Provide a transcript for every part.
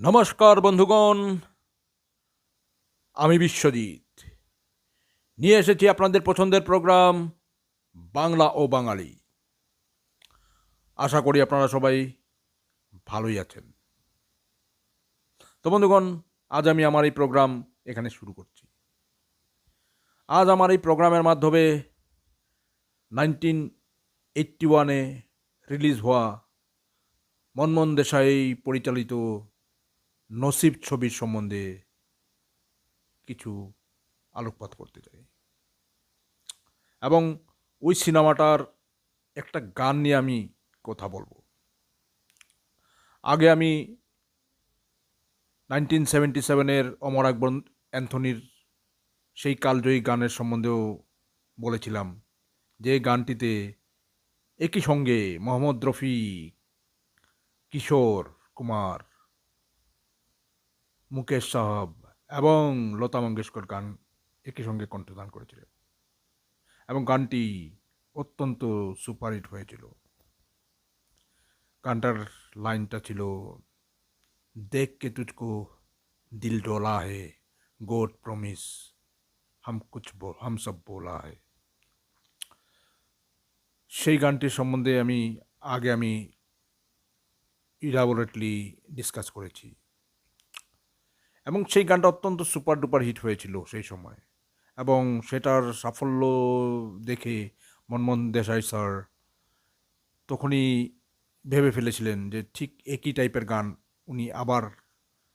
নমস্কার, বন্ধুগণ। আমি বিশ্বজিৎ। নিয়ে এসেছি আপনাদের পছন্দের প্রোগ্রাম, বাংলা ও বাঙালি। আশা করি আপনারা সবাই ভালোই আছেন। তো বন্ধুগণ, আজ আমি আমার এই প্রোগ্রাম এখানে শুরু করছি। আজ আমার এই প্রোগ্রামের মাধ্যমে নাইনটিন এইটটি ওয়ানে রিলিজ হওয়া মনমোহন দেশাই পরিচালিত নসিব ছবির সম্বন্ধে কিছু আলোকপাত করতে চাই। এবং ওই সিনেমাটার একটা গান নিয়ে আমি কথা বলব। আগে আমি নাইনটিন সেভেন্টি সেভেনের অমর আকবর অ্যান্থনির সেই কালজয়ী গানের সম্বন্ধেও বলেছিলাম যে গানটিতে একই সঙ্গে মোহাম্মদ রফি কিশোর কুমার মুকেশ সাহাব এবং লতা মঙ্গেশকর গান একই সঙ্গে কণ্ঠদান করেছিলেন। এবং গানটি অত্যন্ত সুপারহিট হয়েছিল। গানটার লাইনটা ছিল, দেখ কে তুঝকো দিল ডোলা হে গোড প্রমিস, হাম কুছ হাম সব বোলা হে। সেই গানটির সম্বন্ধে আমি, আগে আমি ইলাবোরেটলি ডিসকাস করেছি। এবং সেই গানটা অত্যন্ত সুপার ডুপার হিট হয়েছিল সেই সময়। এবং সেটার সাফল্য দেখে মনমোহন দেশাই স্যার তখনই ভেবে ফেলেছিলেন যে ঠিক একই টাইপের গান উনি আবার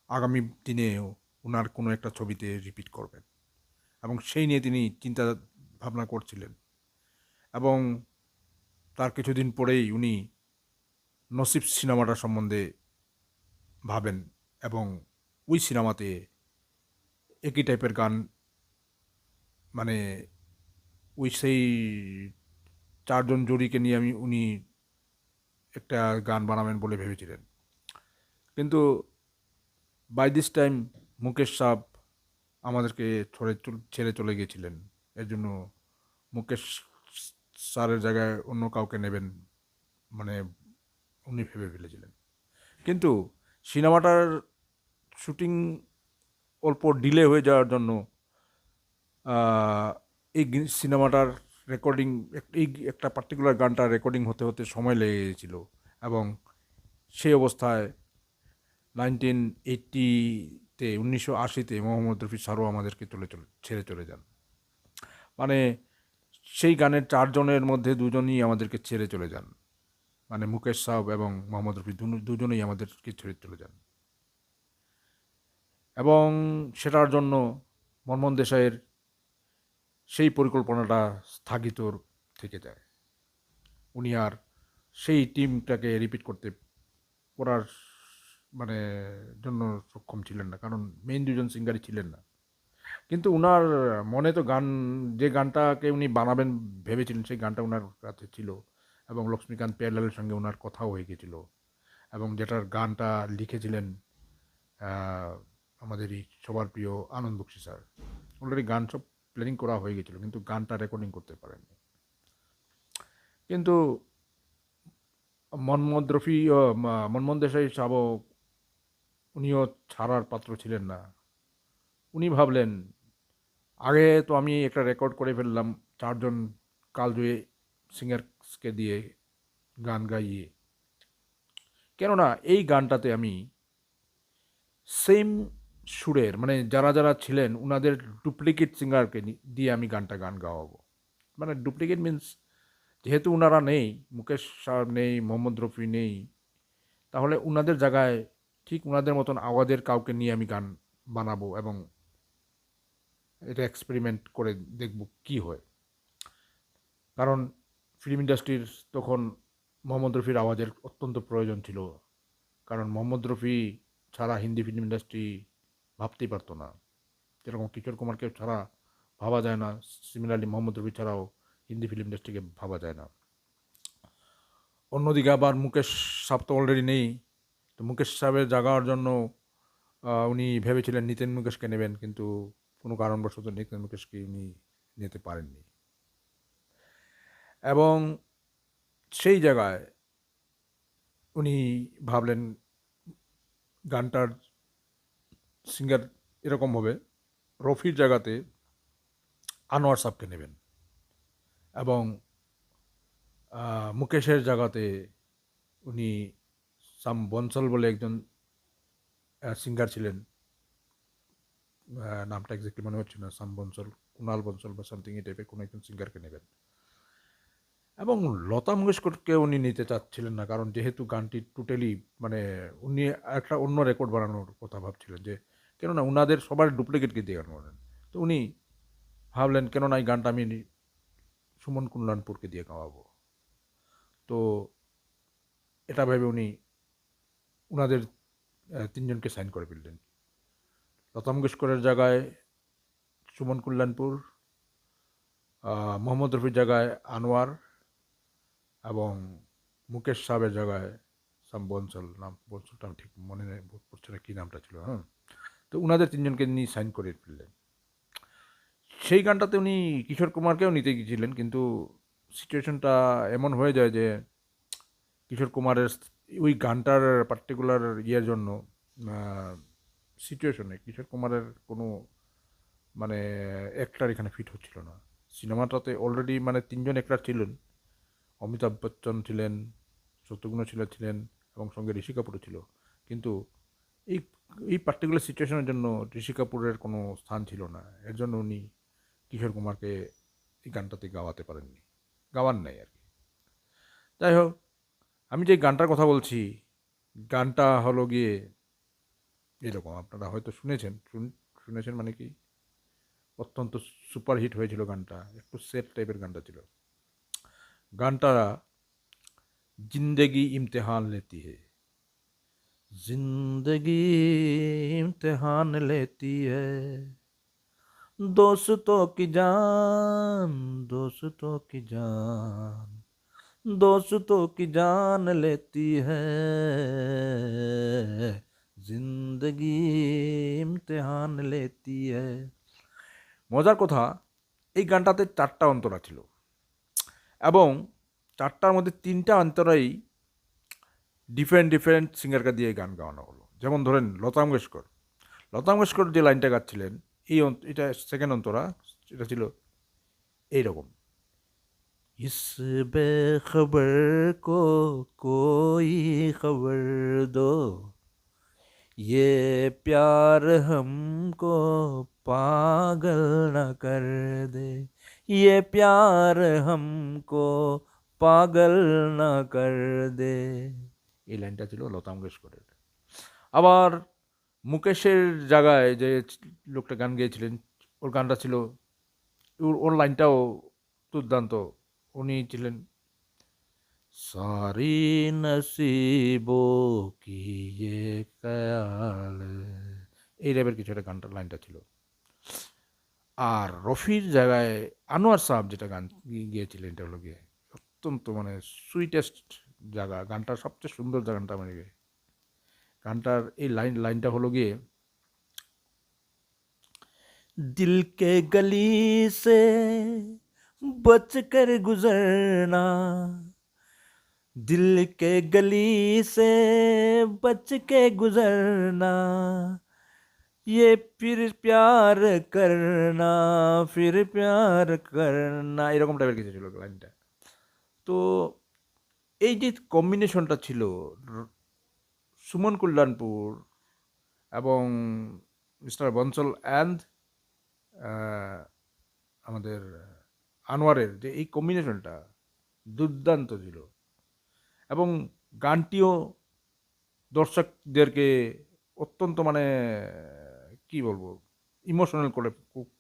আগামী দিনেও ওনার কোনো একটা ছবিতে রিপিট করবেন। এবং সেই নিয়ে তিনি চিন্তা ভাবনা করছিলেন। এবং তার কিছুদিন পরেই উনি নসিব সিনেমাটা সম্বন্ধে ভাবেন এবং ওই সিনেমাতে একই টাইপের গান মানে ওই সেই চারজন জুরিকে নিয়ে আমি, উনি একটা গান বানাবেন বলে ভেবেছিলেন। কিন্তু by this time Mukesh Sah আমাদেরকে ছড়ে ছেড়ে চলে গিয়েছিলেন। এর জন্য মুকেশ স্যারের জায়গায় অন্য কাউকে নেবেন মানে উনি ভেবে ফেলেছিলেন। কিন্তু সিনেমাটার শুটিং অল্প ডিলে হয়ে যাওয়ার জন্য এই সিনেমাটার রেকর্ডিং এই একটা পার্টিকুলার গানটা রেকর্ডিং হতে হতে সময় লেগে গিয়েছিল এবং সেই অবস্থায় নাইনটিন এইটটিতে উনিশশো আশিতে মোহাম্মদ রফি সারও আমাদেরকে চলে চলে, ছেড়ে চলে যান। মানে সেই গানের চারজনের মধ্যে দুজনই আমাদেরকে ছেড়ে চলে যান। মানে মুকেশ সাহেব এবং মোহাম্মদ রফি দুজনেই আমাদেরকে ছেড়ে চলে যান। এবং সেটার জন্য মনমোহন দেশাইয়ের সেই পরিকল্পনাটা স্থগিত থেকে যায়। উনি আর সেই টিমটাকে রিপিট করতে করার মানে জন্য সক্ষম ছিলেন না, কারণ মেইন দুজন সিঙ্গারই ছিলেন না। কিন্তু উনার মনে তো গান, যে গানটাকে উনি বানাবেন ভেবেছিলেন সেই গানটা ওনার কাছে ছিল এবং লক্ষ্মীকান্ত পেয়ারলালের সঙ্গে ওনার কথাও হয়ে গেছিল এবং যেটার গানটা লিখেছিলেন আমাদের এই সবার প্রিয় আনন্দ বক্সি স্যার। অলরেডি গান সব প্ল্যানিং করা হয়ে গেছিল, কিন্তু গানটা রেকর্ডিং করতে পারেননি। কিন্তু মনমোহন রফি মনমোহন দেশাই সাব উনিও ছাড়ার পাত্র ছিলেন না। উনি ভাবলেন, আগে তো আমি একটা রেকর্ড করে ফেললাম, চারজন কালজয়ী সিঙ্গারসকে দিয়ে গান গাইয়ে। কেননা এই গানটাতে আমি সেম সুরের মানে যারা যারা ছিলেন ওনাদের ডুপ্লিকেট সিঙ্গারকে দিয়ে আমি গানটা গান গাওয়াবো। মানে ডুপ্লিকেট মিন্স যেহেতু ওনারা নেই, মুকেশ সাহেব নেই, মোহাম্মদ রফি নেই, তাহলে ওনাদের জায়গায় ঠিক ওনাদের মতন আওয়াজের কাউকে নিয়ে আমি গান বানাবো এবং এটা এক্সপেরিমেন্ট করে দেখব কি হয়। কারণ ফিল্ম ইন্ডাস্ট্রির তখন মোহাম্মদ রফির আওয়াজের অত্যন্ত প্রয়োজন ছিল। কারণ মোহাম্মদ রফি ছাড়া হিন্দি ফিল্ম ইন্ডাস্ট্রি ভাবতেই পারতো না। যেরকম কিশোর কুমারকে ছাড়া ভাবা যায় না সিমিলারলি মোহাম্মদ রফি ছাড়াও হিন্দি ফিল্ম ইন্ডাস্ট্রিকে ভাবা যায় না। অন্যদিকে আবার মুকেশ সাহ তো অলরেডি নেই। তো মুকেশ সাহেবের জাগার জন্য উনি ভেবেছিলেন নিতেন মুকেশকে নেবেন, কিন্তু কোনো কারণবশত নিতেন মুকেশকে উনি নিতে পারেননি। এবং সেই জায়গায় উনি ভাবলেন, গানটার সিঙ্গার এরকম হবে, রফির জায়গাতে আনোয়ার সাহকে নেবেন এবং মুকেশের জায়গাতে উনি সাম বনসল বলে একজন সিঙ্গার ছিলেন নামটা এক্স্যাক্টলি মনে হচ্ছে না, সাম বনসল কুণাল বনসল বা সামথিং এই টাইপের কোনো একজন সিঙ্গারকে নেবেন। এবং লতা মঙ্গেশকরকে উনি নিতে চাচ্ছিলেন না, কারণ যেহেতু গানটি টোটালি মানে উনি একটা অন্য রেকর্ড বানানোর কথা ভাবছিলেন যে, কেননা উনাদের সবার ডুপ্লিকেটকে দিয়ে গান করেন। তো উনি ভাবলেন, কেননা এই গানটা আমি সুমন কুনলানপুরকে দিয়ে গাওয়াবো। তো এটা ভেবে উনি উনাদের তিনজনকে সাইন করে ফেললেন। লতা মঙ্গেশকরের জায়গায় সুমন কল্যাণপুর মোহাম্মদ রফির জায়গায় আনোয়ার এবং মুকেশ সাহেবের জায়গায় সাম বনসল নাম বনসলটা ঠিক মনে নেই পড়ছে না কী নামটা ছিল হ্যাঁ তো উনাদের তিনজনকে নিয়ে সাইন করে ফেললেন। সেই গানটাতে উনি কিশোর কুমারকেও নিতে গিয়েছিলেন, কিন্তু সিচুয়েশনটা এমন হয়ে যায় যে কিশোর কুমারের ওই গানটার পার্টিকুলার ইয়ের জন্য সিচুয়েশনে কিশোর কুমারের কোনো মানে অ্যাক্টার এখানে ফিট হচ্ছিল না। সিনেমাটাতে অলরেডি মানে তিনজন অ্যাক্টার ছিলেন। অমিতাভ বচ্চন ছিলেন শত্রুঘ্ন ছিল ছিলেন এবং সঙ্গে ঋষি কাপুরও ছিল। কিন্তু এই এই পার্টিকুলার সিচুয়েশনের জন্য ঋষি কাপুরের কোনো স্থান ছিল না। এর জন্য উনি কিশোর কুমারকে এই গানটাতে গাওয়াতে পারেননি। গাওয়ার নাই আর কি। যাই হোক, আমি যে গানটার কথা বলছি, গানটা হলো গিয়ে এরকম। আপনারা হয়তো শুনেছেন, শুন- শুনেছেন মানে কি? অত্যন্ত সুপার হিট হয়েছিল গানটা, একটু সেট টাইপের গানটা ছিল। গানটা जिंदगी इम्तिहान लेती है जिंदगी इम्तिहान लेती है दोस्तों की जान दोस्तों की जान दोस्तों की जान लेती है जिंदगी इम्तिहान लेती है মজার কথা এই গানটাতে চারটা অন্তরা ছিল এবং চারটার মধ্যে তিনটা অন্তরাই ডিফারেন্ট ডিফারেন্ট সিঙ্গারকে দিয়ে গান গাওয়ানো হলো যেমন ধরেন লতা মঙ্গেশকর লতা মঙ্গেশকর যে লাইনটা গাচ্ছিলেন এই অন্ত- এটা সেকেন্ড অন্তরা এটা ছিল এইরকম इस बेखबर को कोई खबर दो ये प्यार हमको पागल न कर दे ये प्यार हमको পাগল না কর দে এই লাইনটা ছিল লতা মঙ্গেশকরের আবার মুকেশের জায়গায় যে লোকটা গান গেয়েছিলেন ওর গানটা ছিল ওর ওর লাইনটাও দুর্দান্ত উনি ছিলেন সারি নসিবো কি ये ख्याल এই টাইপের কিছু একটা গানটার লাইনটা ছিল আর রফির জায়গায় আনোয়ার সাহাব যেটা গান গিয়েছিলেন এটা হলো গিয়ে অত্যন্ত মানে সুইটেস্ট জায়গা গানটার সবচেয়ে সুন্দর গানটা মানে গানটার এই লাইন লাইনটা হলো গিয়ে, দিল কে গলি সে বচ কর গুজরনা, দিল কে গলি সে বচ কে গুজরনা ये फिर प्यार करना फिर प्यार करना এরকম টাইপের কিছু ছিল লাইনটা তো এই যে কম্বিনেশনটা ছিল র- সুমন কল্যাণপুর এবং মিস্টার বনসল অ্যান্ড আমাদের আনোয়ারের যে এই কম্বিনেশনটা দুর্দান্ত ছিল এবং গানটিও দর্শকদেরকে অত্যন্ত মানে কি বলব? ইমোশনাল করে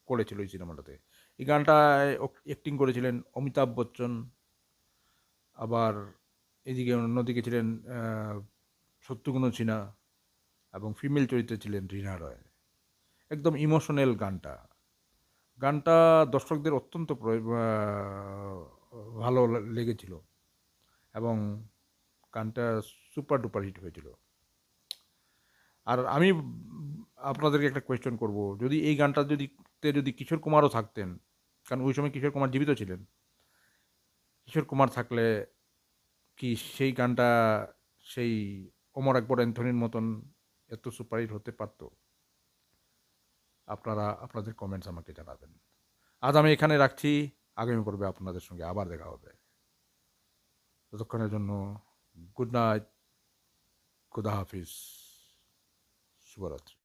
করেছিল এই সিনেমাটাতে। এই গানটায় অ্যাক্টিং করেছিলেন অমিতাভ বচ্চন, আবার এদিকে অন্যদিকে ছিলেন শত্রুঘ্ন সিনহা এবং ফিমেল চরিত্রে ছিলেন রিনা রয়। একদম ইমোশনাল গানটা। গানটা দর্শকদের অত্যন্ত ভালো লেগেছিল এবং গানটা সুপার ডুপার হিট হয়েছিল। আর আমি আপনাদেরকে একটা কোয়েশ্চেন করব। যদি এই গানটা যদি যদি কিশোর কুমারও থাকতেন, কারণ ওই সময় কিশোর কুমার জীবিত ছিলেন, কিশোর কুমার থাকলে কি সেই গানটা সেই অমর আকবর, অ্যান্থনির মতন এত সুপারহিট হতে পারতো? আপনারা, আপনাদের কমেন্টস আমাকে জানাবেন। আজ আমি এখানে রাখছি। আগামী পর্বে আপনাদের সঙ্গে আবার দেখা হবে। ততক্ষণের জন্য গুড নাইট খুদা হাফিজ, শুভরাত্রি।